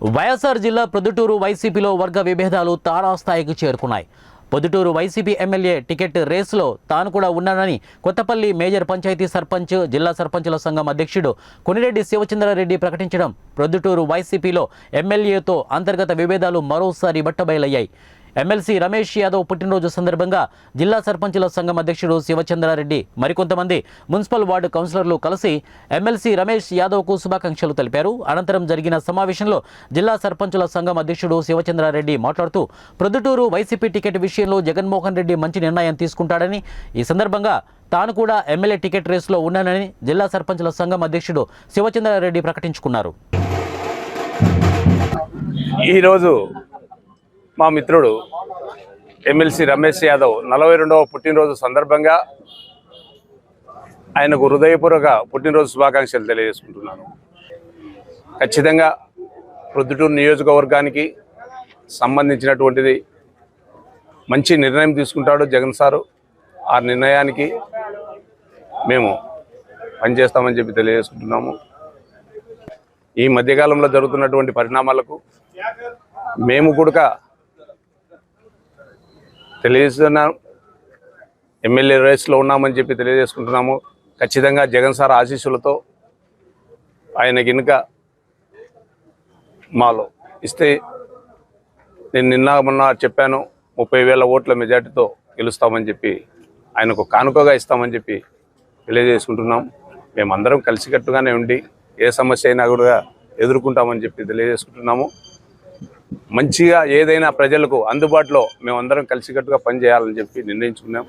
వైఎస్ఆర్ జిల్లా ప్రొద్దుటూరు వైసీపీలో వర్గ విభేదాలు తారాస్థాయికి చేరుకున్నాయి. పొద్దుటూరు వైసీపీ ఎమ్మెల్యే టికెట్ రేసులో తాను కూడా ఉన్నానని కొత్తపల్లి మేజర్ పంచాయతీ సర్పంచ్ జిల్లా సర్పంచుల సంఘం అధ్యక్షుడు కొనిరెడ్డి శివచంద్రారెడ్డి ప్రకటించడం ప్రొద్దుటూరు వైసీపీలో ఎమ్మెల్యేతో అంతర్గత విభేదాలు మరోసారి బట్టబయలయ్యాయి. ఎమ్మెల్సీ రమేష్ యాదవ్ పుట్టినరోజు సందర్భంగా జిల్లా సర్పంచుల సంఘం అధ్యక్షుడు శివచంద్రారెడ్డి మరికొంతమంది మున్సిపల్ వార్డు కౌన్సిలర్లు కలిసి ఎమ్మెల్సీ రమేష్ యాదవ్కు శుభాకాంక్షలు తెలిపారు. అనంతరం జరిగిన సమావేశంలో జిల్లా సర్పంచుల సంఘం అధ్యక్షుడు శివచంద్రారెడ్డి మాట్లాడుతూ ప్రొద్దుటూరు వైసీపీ టికెట్ విషయంలో జగన్మోహన్ రెడ్డి మంచి నిర్ణయం తీసుకుంటాడని ఈ సందర్భంగా తాను కూడా ఎమ్మెల్యే టికెట్ రేసులో ఉన్నానని జిల్లా సర్పంచుల సంఘం అధ్యక్షుడు శివచంద్రారెడ్డి ప్రకటించుకున్నారు. ఈరోజు మా మిత్రుడు ఎమ్మెల్సీ రమేష్ యాదవ్ నలభై రెండవ పుట్టినరోజు సందర్భంగా ఆయనకు హృదయపూర్వక పుట్టినరోజు శుభాకాంక్షలు తెలియజేసుకుంటున్నాను. ఖచ్చితంగా ప్రొద్దుటూరు నియోజకవర్గానికి సంబంధించినటువంటిది మంచి నిర్ణయం తీసుకుంటాడు జగన్ సారు. ఆ నిర్ణయానికి మేము పనిచేస్తామని చెప్పి తెలియజేసుకుంటున్నాము. ఈ మధ్యకాలంలో జరుగుతున్నటువంటి పరిణామాలకు మేము కూడా తెలియజేస్తున్నాం ఎమ్మెల్యే రేస్లో ఉన్నామని చెప్పి తెలియజేసుకుంటున్నాము. ఖచ్చితంగా జగన్ సార్ ఆశీస్సులతో ఆయన గినుక మాలో ఇస్తే నేను నిన్న మొన్న చెప్పాను ముప్పై వేల ఓట్ల మెజార్టీతో గెలుస్తామని చెప్పి ఆయనకు కానుకగా ఇస్తామని చెప్పి తెలియజేసుకుంటున్నాం. మేమందరం కలిసికట్టుగానే ఉండి ఏ సమస్య అయినా కూడా ఎదుర్కొంటామని చెప్పి తెలియజేసుకుంటున్నాము. మంచిగా ఏదైనా ప్రజలకు అందుబాటులో మేమందరం కలిసికట్టుగా పనిచేయాలని చెప్పి నిర్ణయించుకున్నాం.